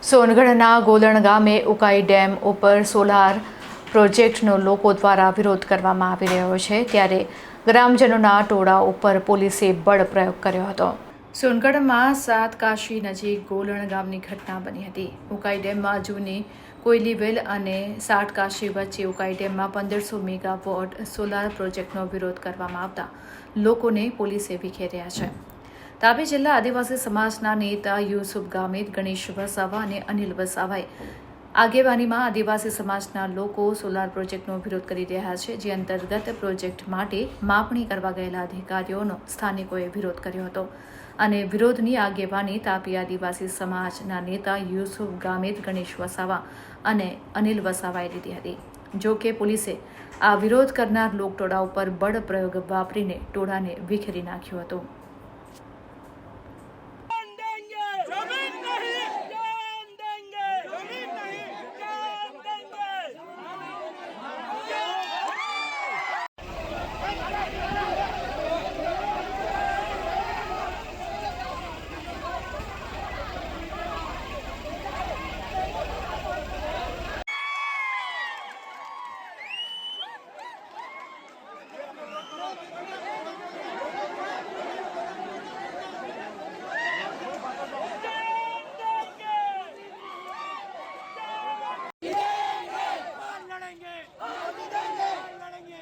સોનગઢના ગોલણ ગામે ઉકાઈ ડેમ ઉપર સોલાર પ્રોજેક્ટનો લોકો દ્વારા વિરોધ કરવામાં આવી રહ્યો છે ત્યારે ગ્રામજનોના ટોળા ઉપર પોલીસે બળ પ્રયોગ કર્યો હતો. સોનગઢમાં સાત કાશી નજીક ગોલણ ગામની ઘટના બની હતી. ઉકાઈ ડેમમાં જૂની કોયલીવેલ અને સાત કાશી વચ્ચે ઉકાઈ ડેમમાં પંદરસો મેગાવોટ સોલાર પ્રોજેક્ટનો વિરોધ કરવામાં આવતા લોકોને પોલીસે વિખેર્યા છે. તાપી જિલ્લા આદિવાસી સમાજના નેતા યુસુફ ગામિત, ગણેશ વસાવા અને અનિલ વસાવાએ આગેવાનીમાં આદિવાસી સમાજના લોકો સોલાર પ્રોજેક્ટનો વિરોધ કરી રહ્યા છે, જે અંતર્ગત પ્રોજેક્ટ માટે માપણી કરવા ગયેલા અધિકારીઓનો સ્થાનિકોએ વિરોધ કર્યો હતો. અને વિરોધની આગેવાની તાપી આદિવાસી સમાજના નેતા યુસુફ ગામિત, ગણેશ વસાવા અને અનિલ વસાવાએ લીધી હતી. જો કે પોલીસે આ વિરોધ કરનાર લોકટોળા ઉપર બળ પ્રયોગ વાપરીને ટોળાને વિખેરી નાખ્યો હતો. അടങ്ങിയ